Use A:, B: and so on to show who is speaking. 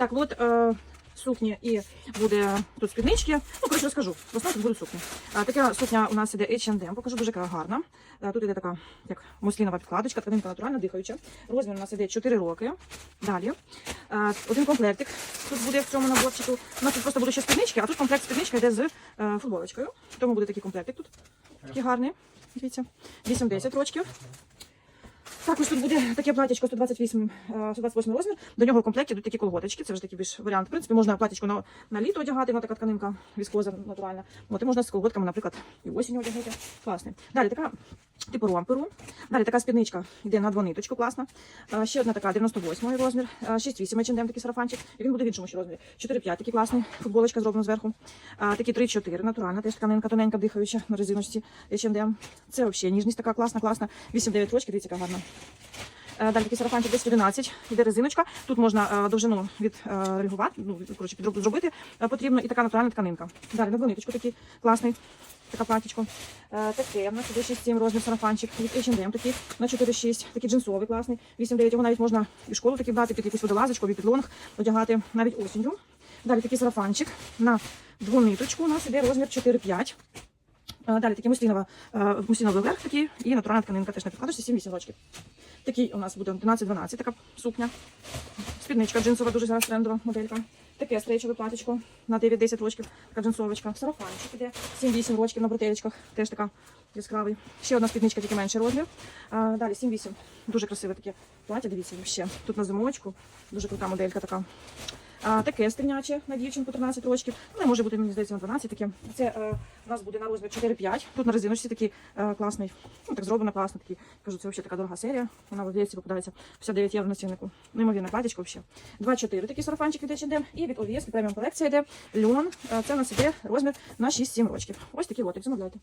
A: Так, от е, сукні і буде тут спіднички. Ну, коротше, розкажу. В основному будуть сукні. А, така сукня у нас іде H&M, покажу дуже гарна. А, тут іде така, як муслінова підкладочка, тканинка натуральна, дихаюча. Розмір у нас іде 4 роки. Далі. А, один комплектик тут буде в цьому наборчику. У нас тут просто буде ще спіднички, а тут комплект спідничка йде з е, футболочкою. Тому буде такий комплектик тут. Такий гарний. Дивіться. 8-10 рочків. Також тут буде таке платічко 128, е, 128 розмір. До нього в комплекті йдуть такі колготочки. Це вже такий більш варіант. В принципі, можна платічку на, на літо одягати, вона така тканинка віскоза натуральна. От, і можна з колготками, наприклад, і осінь одягати. Класний. Далі така типу ромперу. Далі така спідничка йде на двониточку, класна. Е, Ще одна така 98 розмір, е, 6-8 H&M такий сарафанчик. І він буде в іншому ще розмірі. 4-5 такий класний, футболочка зроблена зверху. Такі 3-4 натуральна, теж тканинка тоненька, дихаюча на резиночці H&M. Це взагалі ніжність така класна, класна. 8-9 рочки, дивіться, яка гарна. Е, Далі такий сарафанчик десь 11, іде резиночка. Тут можна е, довжину від е, ну, коротше, підроб- зробити е, потрібно, і така натуральна тканинка. Далі на двониточку такий класний, така платічко. Е, Таке, у нас іде 6-7 розмір сарафанчик, від H&M такий на 4-6, такий джинсовий класний, 8-9, його навіть можна і в школу такий брати, під якусь водолазочку, під лонг одягати навіть осінню. Далі такий сарафанчик на двониточку, у нас іде розмір 4-5. Е, Далі такий муслінова, е, верх такий і натуральна тканинка теж на підкладочці 7-8 років. Такий у нас буде 11-12, така сукня. Спідничка джинсова, дуже зараз трендова моделька. Таке стрейчове платечко, на 9-10 рочків, така джинсовочка. Сарафанчик іде 7-8 рочків на бретелечках, теж така яскравий. Ще одна спідничка, тільки менший розмір. А, далі 7-8. Дуже красиве таке плаття, дивіться, ще. Тут на зимовочку, дуже крута моделька така. А, таке стрільняче на дівчинку 13 років. Ну, може бути, мені здається, на 12 таке. Це е, у нас буде на розмір 4-5. Тут на резиночці такий е, класний. Ну, так зроблено класно. Такий. Кажу, це взагалі така дорога серія. Вона в Одесі попадається 59 євро на ціннику. Неймовірне платічко взагалі. 2-4 такий сарафанчик від H&M. І від OVS преміум колекція йде льон. Е, Це у нас іде розмір на 6-7 років. Ось такий лотик, замовляйте.